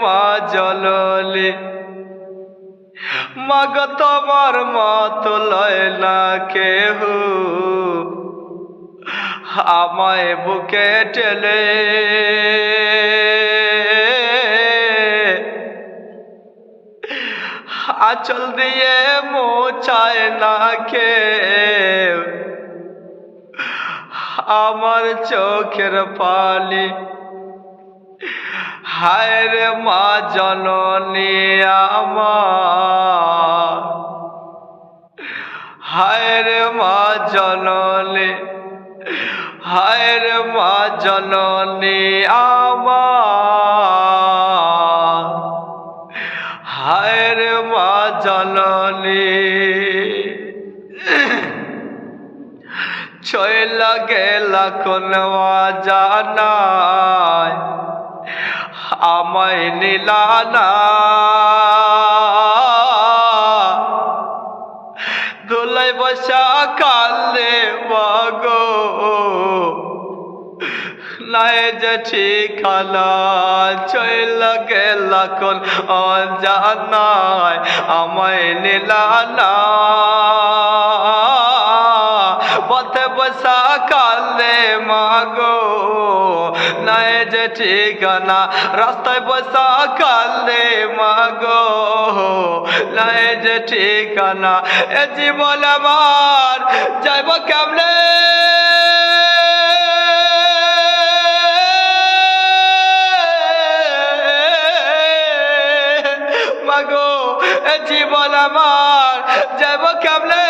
মা জননী মগ তোমার মত লয় না কেহ। আমায় বুকে টেলে আচল দিয়ে মোচায় না কে আমার চোখের পালি হায় রে মা জননী আমার। হায় রে মা জননী, হায় রে মা জননী আমার। হায় রে মা জননী, ছয় লাগে লাখন জানায় আমায় নীলানা দোলাই বসা কালে মাগো। নাই যে ঠিকানা চল গেল কোন অজানায়। আমায় নীলানা পথে বসা কালে মাগো নাই যে ঠিকানা রাস্তায় বসা কালে মাগো নাই যে ঠিকানা এ জীবন আমার যাইব কেমনে জীবন আমার যাব কেমনে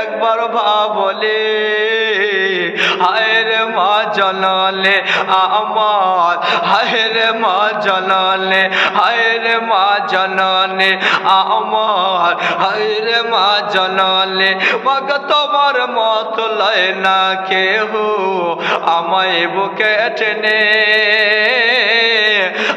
একবার ভাবলে, হায় রে মা জনলে আমার, হায় রে মা জনলে, হায় রে মা জনলে আমার, হায় রে মা জনলে, মগ তোমার মত লয় না কেহ, আমায় বুকে টেনে।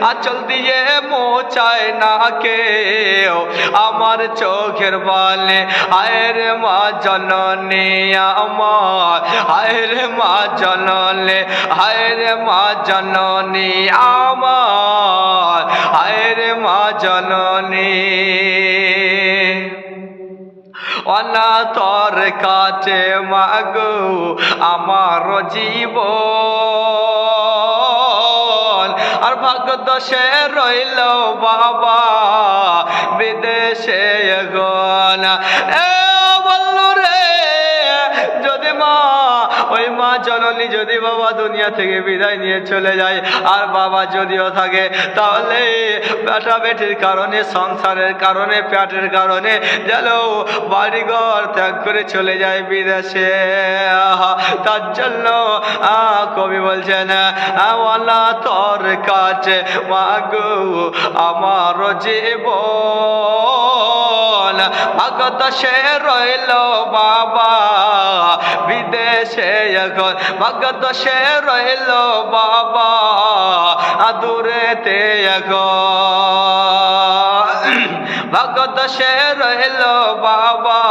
আচল দিয়ে মোচায় না কেউ। আমার চোখের বলে আয়ের মা জননী আমার। আয়ের মা জনলে আয়ের মা জননী আমার। আয়ের মা জননী। অনাথর কাছে মাগো আমার জীবন। আর ভাগ্য দশে রইল বাবা। বিদেশে গন জননী যদি বাবা দুনিয়া থেকে বিদায় নিয়ে চলে যায়, আর বাবা যদিও থাকে, তাহলে বেটা বেটির কারণে, সংসারের কারণে, পেটের কারণে যেন বাড়িঘর ত্যাগ করে চলে যায় বিদেশে। তার জন্য কবি বলছেন আওয়ালা তোর কাছে মাগো আমার জীবন ভগত সে রইল বাবা। বিদেশে এখন সে রইল বাবা দূরেতে এখন সে রইল বাবা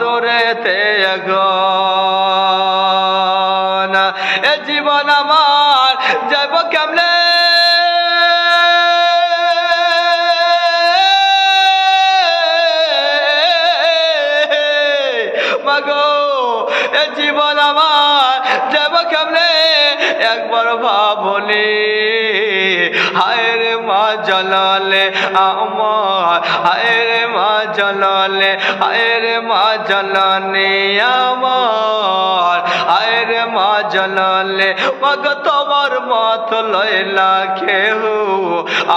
দূরেতে এখন। এ জীবন আমার যাব কেমনে? মাগো এ জীবন আমার যাব কেমনে? একবার ভাবলে হায় রে মা জলালে আমার, হায় রে মা জলালে, হায় রে মা জলানে আমার। হায় রে মা জনলে মগ তোমার মত লইলা কেহ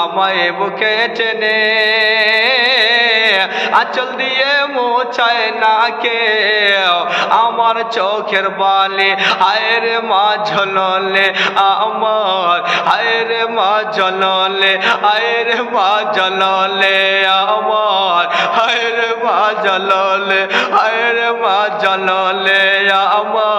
আমায় বুকে টেনে। আচল দিয়ে মোছায় না কে আমার চোখের বালে হায় রে মা ঝললে আমার হায় রে মা ঝললে হায় রে মা ঝললে আমার আয়ের মা ঝললে হায় রে মা ঝললে আমার।